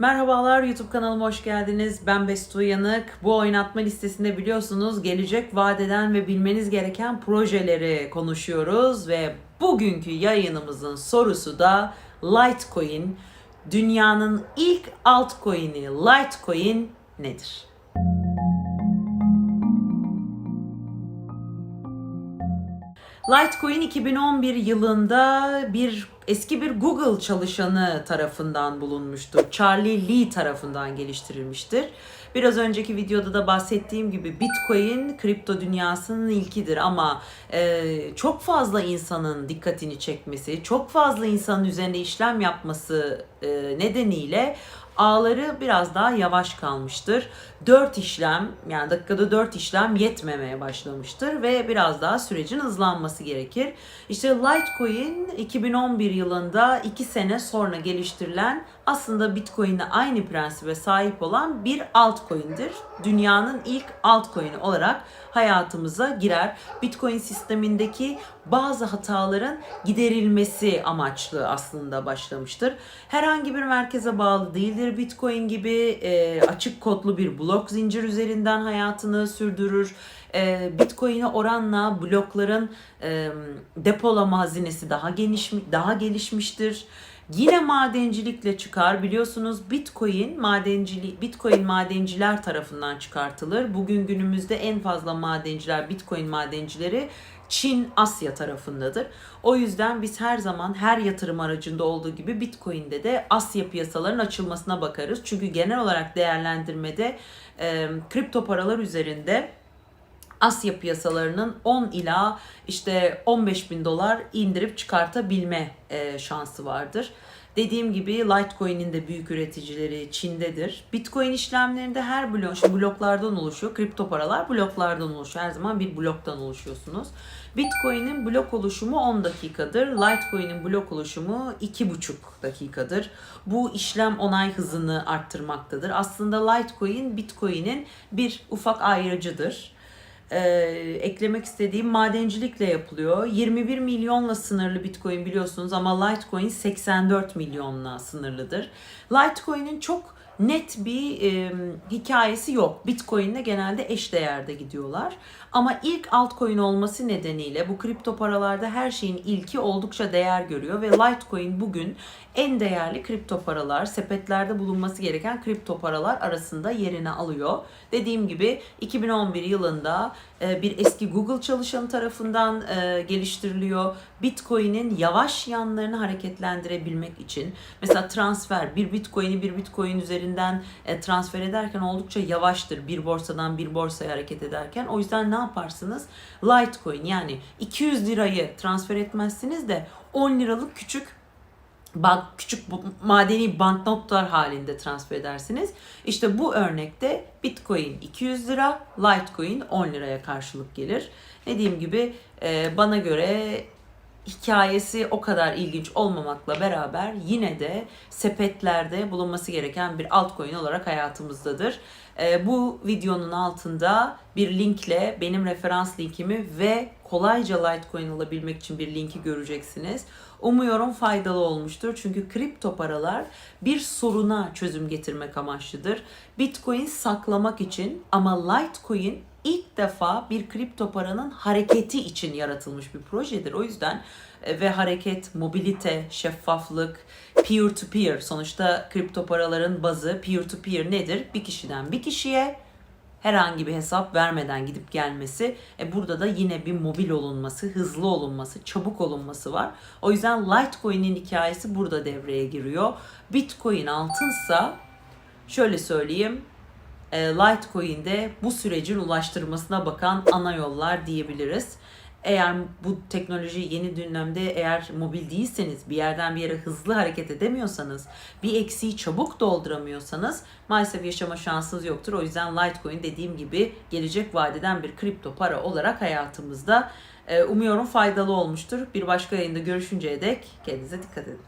Merhabalar YouTube kanalıma hoş geldiniz. Ben Bestu Yanık. Bu oynatma listesinde biliyorsunuz gelecek vadeden ve bilmeniz gereken projeleri konuşuyoruz ve bugünkü yayınımızın sorusu da Litecoin. Dünyanın ilk altcoin'i Litecoin nedir? Litecoin 2011 yılında bir eski bir Google çalışanı tarafından bulunmuştur. Charlie Lee tarafından geliştirilmiştir. Biraz önceki videoda da bahsettiğim gibi Bitcoin kripto dünyasının ilkidir ama e, çok fazla insanın dikkatini çekmesi, çok fazla insanın üzerinde işlem yapması e, nedeniyle ağları biraz daha yavaş kalmıştır. 4 işlem yani dakikada 4 işlem yetmemeye başlamıştır ve biraz daha sürecin hızlanması gerekir. İşte Litecoin 2011 yılında 2 sene sonra geliştirilen aslında Bitcoin'le aynı prensibe sahip olan bir altcoin'dir. Dünyanın ilk altcoin'i olarak hayatımıza girer. Bitcoin sistemindeki bazı hataların giderilmesi amaçlı aslında başlamıştır. Herhangi bir merkeze bağlı değildir Bitcoin gibi e, açık kodlu bir blok zincir üzerinden hayatını sürdürür. E, Bitcoin'e oranla blokların e, depolama hazinesi daha geniş daha gelişmiştir. Yine madencilikle çıkar. Biliyorsunuz Bitcoin madencili Bitcoin madenciler tarafından çıkartılır. Bugün günümüzde en fazla madenciler Bitcoin madencileri Çin, Asya tarafındadır. O yüzden biz her zaman her yatırım aracında olduğu gibi Bitcoin'de de Asya piyasaların açılmasına bakarız. Çünkü genel olarak değerlendirmede e, kripto paralar üzerinde Asya piyasalarının 10 ila işte 15 bin dolar indirip çıkartabilme e, şansı vardır. Dediğim gibi Litecoin'in de büyük üreticileri Çin'dedir. Bitcoin işlemlerinde her blok, şimdi bloklardan oluşuyor. Kripto paralar bloklardan oluşuyor. Her zaman bir bloktan oluşuyorsunuz. Bitcoin'in blok oluşumu 10 dakikadır. Litecoin'in blok oluşumu 2,5 dakikadır. Bu işlem onay hızını arttırmaktadır. Aslında Litecoin Bitcoin'in bir ufak ayrıcıdır e, eklemek istediğim madencilikle yapılıyor. 21 milyonla sınırlı Bitcoin biliyorsunuz ama Litecoin 84 milyonla sınırlıdır. Litecoin'in çok net bir e, hikayesi yok. Bitcoin'le genelde eş değerde gidiyorlar. Ama ilk altcoin olması nedeniyle bu kripto paralarda her şeyin ilki oldukça değer görüyor ve Litecoin bugün en değerli kripto paralar, sepetlerde bulunması gereken kripto paralar arasında yerini alıyor. Dediğim gibi 2011 yılında bir eski Google çalışanı tarafından e, geliştiriliyor. Bitcoin'in yavaş yanlarını hareketlendirebilmek için mesela transfer bir Bitcoin'i bir Bitcoin üzerinden e, transfer ederken oldukça yavaştır bir borsadan bir borsaya hareket ederken. O yüzden ne yaparsınız? Litecoin yani 200 lirayı transfer etmezsiniz de 10 liralık küçük bank, küçük madeni banknotlar halinde transfer edersiniz. İşte bu örnekte Bitcoin 200 lira, Litecoin 10 liraya karşılık gelir. Dediğim gibi e, bana göre hikayesi o kadar ilginç olmamakla beraber yine de sepetlerde bulunması gereken bir altcoin olarak hayatımızdadır. E, bu videonun altında bir linkle benim referans linkimi ve kolayca Litecoin alabilmek için bir linki göreceksiniz. Umuyorum faydalı olmuştur. Çünkü kripto paralar bir soruna çözüm getirmek amaçlıdır. Bitcoin saklamak için ama Litecoin ilk defa bir kripto paranın hareketi için yaratılmış bir projedir. O yüzden e, ve hareket, mobilite, şeffaflık, peer to peer sonuçta kripto paraların bazı peer to peer nedir? Bir kişiden bir kişiye herhangi bir hesap vermeden gidip gelmesi. E burada da yine bir mobil olunması, hızlı olunması, çabuk olunması var. O yüzden Litecoin'in hikayesi burada devreye giriyor. Bitcoin altınsa şöyle söyleyeyim Litecoin'de bu sürecin ulaştırmasına bakan ana yollar diyebiliriz. Eğer bu teknoloji yeni dönemde eğer mobil değilseniz, bir yerden bir yere hızlı hareket edemiyorsanız, bir eksiği çabuk dolduramıyorsanız maalesef yaşama şansınız yoktur. O yüzden Litecoin dediğim gibi gelecek vadeden bir kripto para olarak hayatımızda. Umuyorum faydalı olmuştur. Bir başka yayında görüşünceye dek kendinize dikkat edin.